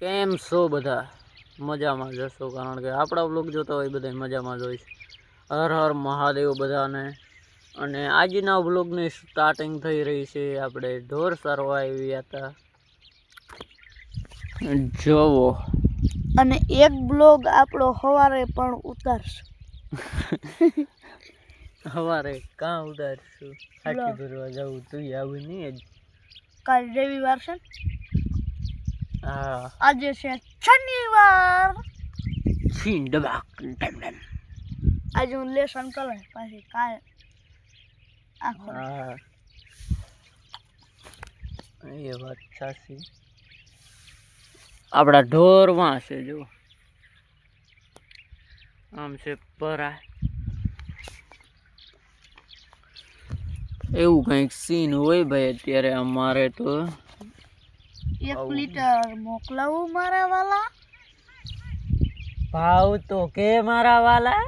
કેમ છો બધા? મજામાં જશો કારણ કે આપણા બ્લોગ જોતા હોય બધા મજામાં જ હોય છે. હર હર મહાદેવ બધાને. અને આજના બ્લોગની સ્ટાર્ટિંગ થઈ રહી છે આપણે ઢોર સારવા આવ્યા હતા. જોવો અને એક બ્લોગ આપણો સવારે પણ ઉતારશું. સવારે કાં ઉતારશું? હાથી લો. ભરવા જવું તું આવું નહીં જ. કાલ રવિવાર છે આજે છે શનિવાર. છીન ડબાક ડેમ ડેમ આજે હું લેસન કરે પાછી કાલ આખો એ વાત સાચી. આપણા ઢોરમાં છે જો. આમ છે પરા એવું કંઈક સીન હોય ભાઈ અત્યારે અમારે તો એક લિટર મોકલાવું મારા વાલા. ભાવ તો કે મારા વાલા?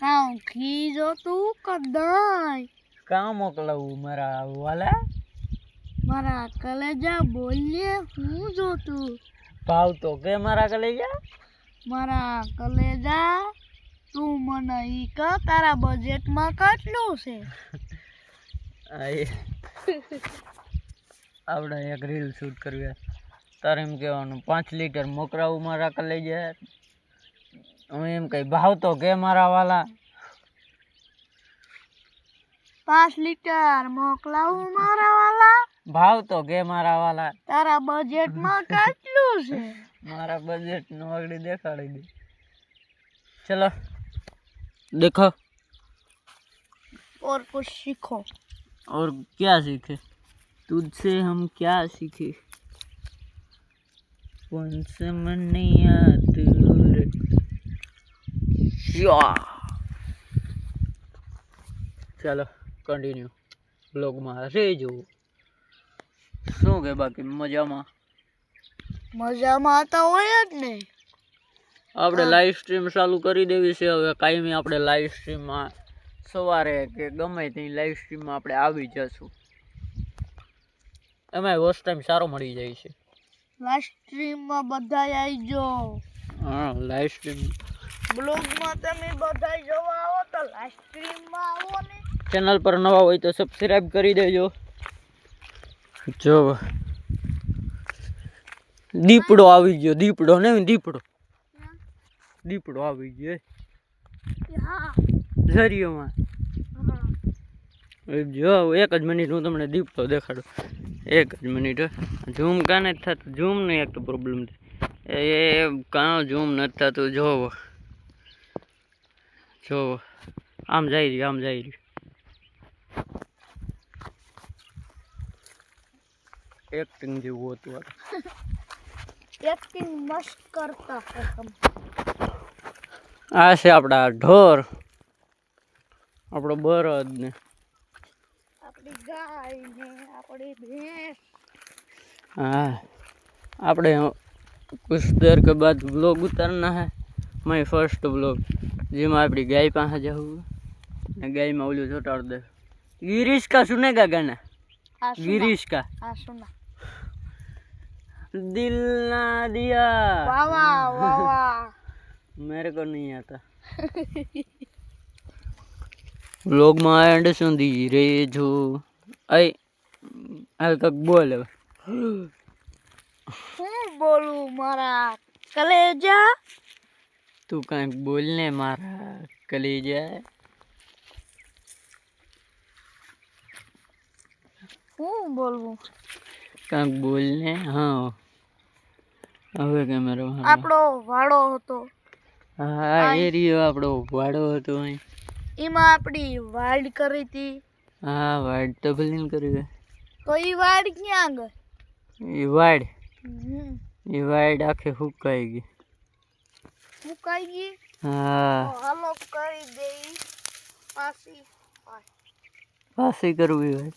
કાં ઘી જોતું કદાય કાં મોકલાવું મારા વાલા? મારા કલેજા બોલીએ હું જોતું? ભાવ તો કે મારા કલેજા? મારા કલેજા તું મને ઈ ક તારા બજેટમાં કેટલું છે? આપણે એક રીલ શૂટ કરવી છે. તારે એમ કહેવાનું પાંચ લીટર મોકરાવું મારા કલેજા હું એમ કઈ ભાવ તો કે મારા વાલા પાંચ લીટર મોકલાવું મારા વાલા ભાવ તો કે મારા વાલા તારા બજેટમાં કેટલું છે મારા બજેટ નો આગળ દેખાડી દે ચલો देखो और कुछ सीखो और क्या सीखे तुझसे हम क्या सीखे कौन से मन दूर ચાલો કન્ટિન્યુ બ્લોગમાં રહેજો શું કે બાકી મજામાં મજામાં તો હોય જ ને આપણે લાઈવ સ્ટ્રીમ ચાલુ કરી દેવી છે હવે કાયમી આપણે લાઈવ સ્ટ્રીમમાં સવારે કે ગમે તે લાઈવ સ્ટ્રીમમાં આપણે આવી જશું એમાંય વોચ ટાઈમ સારો મળી જાય છે. લાસ્ટ સ્ટ્રીમમાં બધા આવજો હા લાઈવ સ્ટ્રીમ બ્લોગમાં તમે બધા જોવા આવો તો લાસ્ટ સ્ટ્રીમમાં આવો ને. ચેનલ પર નવા હોય તો સબસ્ક્રાઇબ કરી દેજો. જો. દીપડો આવી ગયો દીપડો ને દીપડો. દીપડો આવી ગયો હા. ઝરિયોમાં જો એક જ મિનિટ હું તમને દીપડો દેખાડું. એક જ મિનિટ ઝૂમ કાને જ થતું? ઝૂમ નહીં એક તો પ્રોબ્લેમ એ કાં ઝૂમ નથી થતું જોવો. જોવો. આમ જાય રહ્યું આમ જાય રહ્યું. એક્ટિંગ જેવું હતું આ. એક્ટિંગ મસ્ત કરતા આ છે આપણા ઢોર. આપણો બરદ ને. આપણી ગાય ને. હા આપણે કુછ દેર કે બાદ બ્લોગ ઉતારના હે. માય ફર્સ્ટ બ્લોગ જેમાં આપણી ગાય પાસે જવું ને ગાયમાં ઓલું ચોટાડ દે. ગિરીશ કા સુનેગા ગાના ગિરીશ કા હા સુના દિલ ના દિયા. વાહ વાહ વાહ વાહ. મેરે કો નહીં આતા. વ્લોગમાં એન્ડ સુધી રેજો આઈ હાલ કક બોલ હવે. હું બોલું મારા કલેજા? તું કંઈક બોલ ને મારા કલેજા. હું બોલવું કંઈક બોલ ને હા. હવે કેમેરો આપણો વાડો હતો. હા એ રહ્યો આપણો વાડો હતો એમાં આપણી વાડ કરી હતી. હા વાડ તો ભલે કરી તો એ વાડ ક્યાં ગઈ એ વાડ હમ. એ વાડ આખે હુકાઈ ગઈ મુકાઈ ગઈ હા તો હાલો કરી દે પાછી પાછી કરવી હોય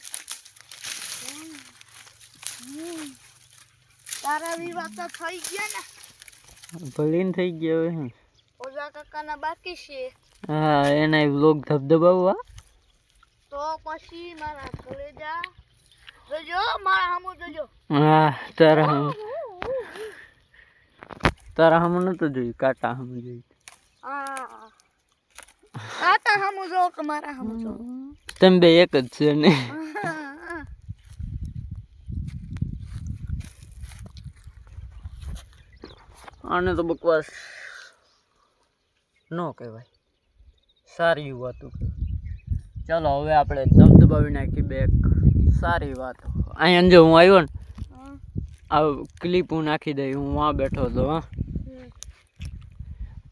હમ. તારા વિવાહ તો થઈ ગયા ને ભલે ને થઈ ગયા હવે શું ઓઝા કાકાના બાકી છે હા એના વ્લોગ ધબધબાવવા તો પછી મારા કલેજા જોજો મારા જોજો. હા તારા તારા હમ નતું જોયું કાટા હમ જોયું. કાટા હમુ જો કે મારા હમુ જો. તમે બે એક જ છે ને. આને તો બકવાસ ન કહેવાય. સારી વાતું ચાલો હવે આપણે દબદબાવી નાખી બે એક સારી વાત. અહીંયા જો હું આવ્યો ને આ ક્લિપ હું નાખી દઈ હું આ બેઠો હતો હા.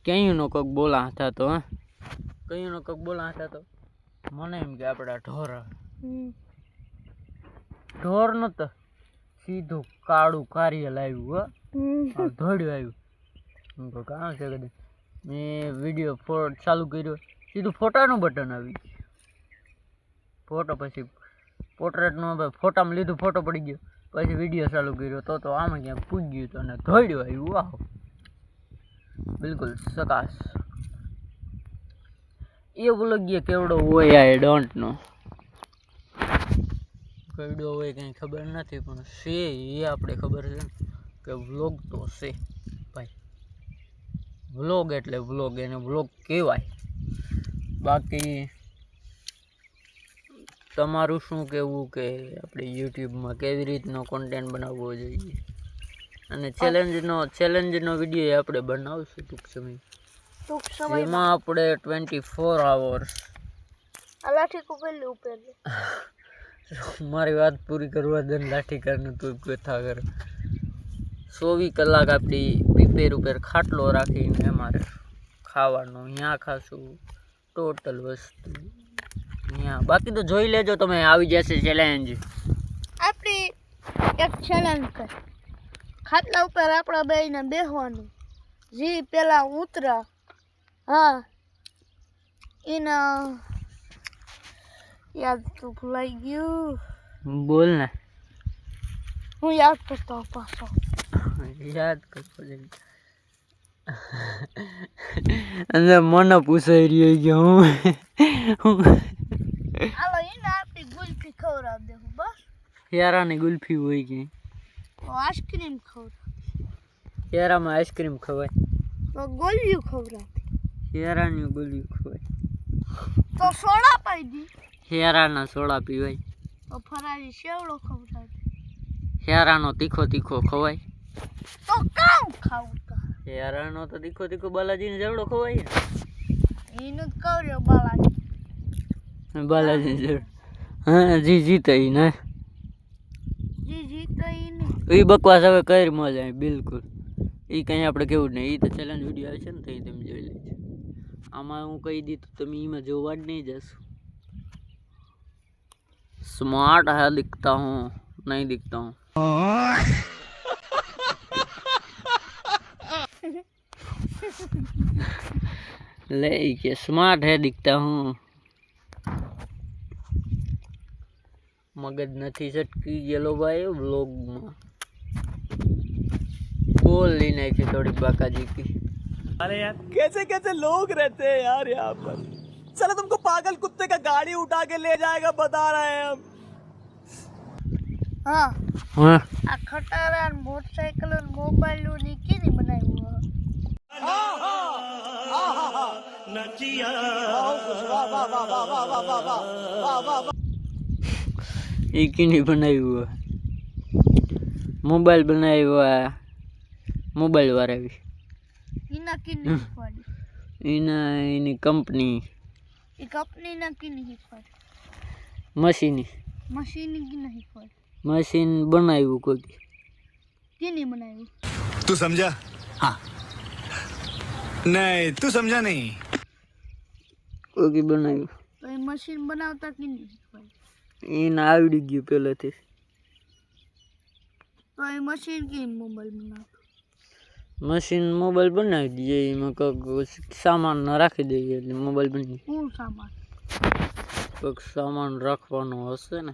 ક્યાંયનો કોક બોલા હતા તો હા. કઈનો કોક બોલા હતા તો. મને એમ કે આપણા ઢોર. ઢોર નતો સીધું કાળું કાર્ય આવ્યું હા. ધોડ્યું આવ્યું. હું કહું કાં છે કદી? મેં વીડિયો ચાલુ કર્યો. સીધું ફોટાનું બટન આવી ગયું ફોટો પછી પોર્ટ્રેટનો ફોટામાં લીધું ફોટો પડી ગયો. પછી વીડિયો ચાલુ કર્યો તો તો આમાં ક્યાંક પૂજ ગયું તો અને ધોડ્યું આવ્યું. વાહ! બિલકુલ સકાશ. એ વ્લોગ કેવડો હોય આઈ ડોન્ટ નો? કેવડો હોય કંઈ ખબર નથી, પણ છે એ આપણે ખબર છે કે વ્લોગ તો છે. ભાઈ વ્લોગ એટલે વ્લોગ એને વ્લોગ કહેવાય. બાકી તમારું શું કહેવું કે આપણે યુટ્યુબમાં કેવી રીતનો કોન્ટેન્ટ બનાવવો જોઈએ? અને ચેલેન્જનો ચેલેન્જનો વીડિયો આપણે બનાવશું ટૂંક સમય. ટૂંક સમય એમાં આપણે ટ્વેન્ટી ફોર આવર્સ આ લાઠી કુપેલી ઉપર મારી વાત પૂરી કરવા દે લાઠી કરીને તું કથા કર. ચોવીસ કલાક આપણી પ્રિપેર ઉપર ખાટલો રાખીને અમારે ખાવાનો ત્યાં ખાશું ટોટલ વસ્તુ. ત્યાં બાકી તો જોઈ લેજો તમે આવી જશે ચેલેન્જ આપણી એક ચેલેન્જ કર. ખાટલા ઉપર આપણા બેને બેહવાનું. જી પેલા ઉતરા હા એના યાદ તો ભૂલાઈ ગયું. બોલ ને. હું યાદ કરતો પાછો. યાદ કરતો અને અંદર મને પૂછાઈ રહ્યો કે હું હાલો એને આપણી ગુલ્ફી ખવડાવ દેવું બસ હેરાની ગુલ્ફી હોય કે આઈસ્ક્રીમ ખવડાવ હેરામાં આઈસ્ક્રીમ ખવાય ગોલિયું ખવડાવ હેરાની ગોળીઓ ખવાય તો સોડા પાઈ દી હેરાના સોડા પીવાય તો ફરારી શેવડો ખવડાવ હેરાનો તીખો તીખો ખવાય તો કામ ખાવું તા હેરાનો તો તીખો તીખો બાલાજીને જેવડો ખવાય એનું જ કર્યો બાલાજી ને બાલાજીને જેવડો હા જી જીતે ઈ ને જી જીતો એને એ બકવાસ હવે કરી મજા આવે બિલકુલ એ કંઈ આપણે કેવું જ નહીં એ તો ચેલેન્જ વિડીયો આવે છે ને તો ઈ તમે જોઈ લેજો આમાં હું કહી દીધું તમે એમાં જોવા જ નહીં જશો स्मार्ट है दिखता हूँ नहीं दिखता हूँ ले के स्मार्ट है दिखता हूँ મગજ નથી છટકી ગયેલો ભાઈ વ્લોગમાં બોલ લઈ નાખી થોડીક બાકાજી કી अरे यार कैसे कैसे लोग रहते हैं यार यहाँ पर चलो तुमको पागल कुत्ते का गाड़ी उठा के ले जाएगा बता रहे हैं हम હા હા આ ખટારા મોટરસાઇકલ મોબાઈલ ની કેની બનાવ્યું હે? એ કીની બનાવ્યું મોબાઈલ બનાવ્યો હોય મોબાઈલ વાળાવી એના કીની એના એની કંપની. એ કંપનીના કીની શીખવાડી. મશીની. મશીની કીના શીખવાડી. મશીન બનાવ્યું કોઈ કેને બનાવ્યું તું સમજા? હા. નહીં તું સમજા નહીં. કોઈ બનાવ્યું. તો મશીન બનાવતા કીને શીખવાડી. એને આવડી ગયું પહેલેથી તો એ મશીન કેમ મોબાઈલ મશીન મોબાઈલ બનાવી દઈએ એમાં કંઈક સામાન રાખી દઈએ એટલે મોબાઈલ બની શું સામાન? કંઈક સામાન રાખવાનો હશે ને.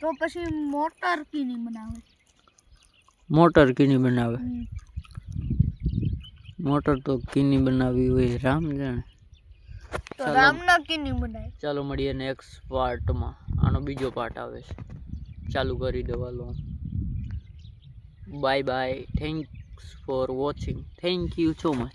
તો પછી મોટર કીની બનાવે? મોટર કીની બનાવે. મોટર તો કીની બનાવી હોય રામ જાણે. તો રામના કેની ચાલો મળીએ નેક્સ્ટ પાર્ટમાં આનો બીજો પાર્ટ આવે છે. ચાલુ કરી દેવાનો. Bye bye thank thanks for watching thank you so much